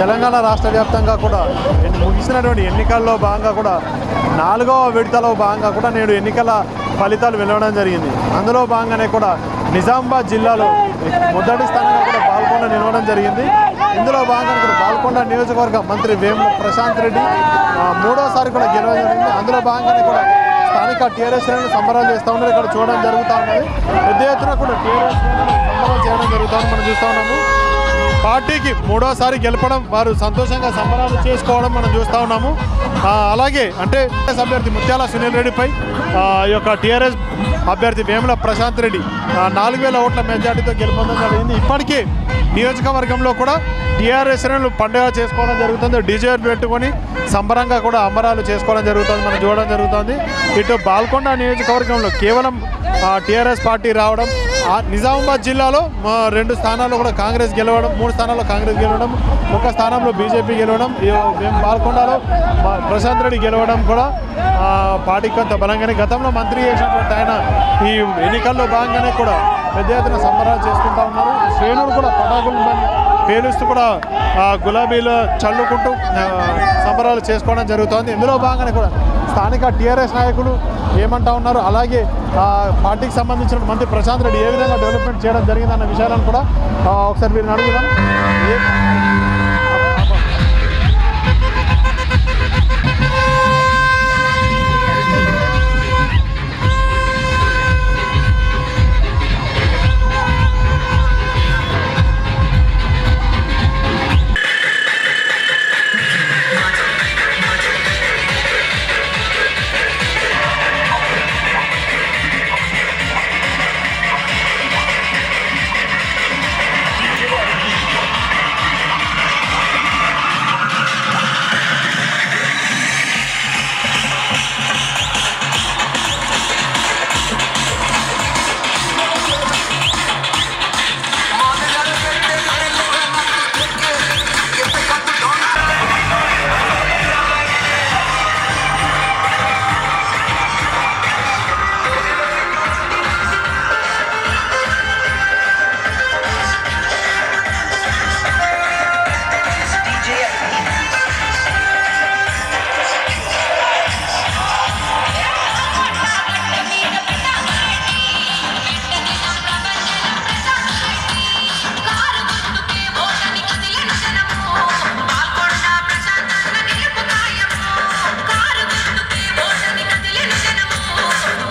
తెలంగాణ రాష్ట్ర వ్యాప్తంగా కూడా ముగిసినటువంటి ఎన్నికల్లో భాగంగా కూడా నాలుగవ విడతలో భాగంగా కూడా నేడు ఎన్నికల ఫలితాలు వెలువడం జరిగింది. అందులో భాగంగానే కూడా నిజామాబాద్ జిల్లాలో మొదటి స్థానంగా కూడా పాల్కొండ నిలవడం జరిగింది. ఇందులో భాగంగా కూడా పాల్కొండ నియోజకవర్గ మంత్రి వేము ప్రశాంత్ రెడ్డి మూడోసారి కూడా గెలవడం జరిగింది. అందులో భాగంగానే కూడా స్థానిక టీఆర్ఎస్ శ్రేణులు సంబరాలు చేస్తూ ఉన్నారు. ఇక్కడ చూడడం జరుగుతూ ఉన్నది. పెద్ద ఎత్తున కూడా టీఆర్ఎస్ శ్రేణులు సంబరాలు చేయడం జరుగుతుంది మనం చూస్తూ ఉన్నాము. పార్టీకి మూడోసారి గెలపడం వారు సంతోషంగా సంబరాలు చేసుకోవడం మనం చూస్తూ ఉన్నాము. అలాగే అంటే అభ్యర్థి ముత్యాల సునీల్ రెడ్డిపై ఆ, ఈ యొక్క టీఆర్ఎస్ అభ్యర్థి వేముల ప్రశాంత్ రెడ్డి నాలుగు వేల ఓట్ల మెజార్టీతో గెలుపొందడం జరిగింది. ఇప్పటికే నియోజకవర్గంలో కూడా టీఆర్ఎస్ శ్రేణులు పండుగ చేసుకోవడం జరుగుతుంది. డీజే పెట్టుకొని సంబరంగా కూడా అంబరాలు చేసుకోవడం జరుగుతుంది మనం చూడడం జరుగుతుంది. ఇటు బాల్కొండ నియోజకవర్గంలో కేవలం టీఆర్ఎస్ పార్టీ రావడం నిజామాబాద్ జిల్లాలో మా రెండు స్థానాల్లో కూడా కాంగ్రెస్ గెలవడం మూడు స్థానాల్లో కాంగ్రెస్ గెలవడం ఒక స్థానంలో బీజేపీ గెలవడం మేము బాల్కొండలో ప్రశాంత్ రెడ్డి గెలవడం కూడా ఆ, పార్టీకి కొంత బలంగానే గతంలో మంత్రి చేసినటువంటి ఆయన ఈ ఎన్నికల్లో భాగంగానే కూడా పెద్ద ఎత్తున సంబరాలు చేసుకుంటా ఉన్నారు. శ్రేణులు కూడా పటాకులు పేలుస్తూ కూడా గులాబీలు చల్లుకుంటూ సంబరాలు చేసుకోవడం జరుగుతోంది. ఇందులో భాగంగానే కూడా స్థానిక టీఆర్ఎస్ నాయకులు ఏమంటా ఉన్నారు? అలాగే ఆ, పార్టీకి సంబంధించిన మంత్రి ప్రశాంత్ రెడ్డి ఏ విధంగా డెవలప్మెంట్ చేయడం జరిగిందన్న విషయాలను కూడా ఒకసారి మీరు అడుగుదాం. ఏ-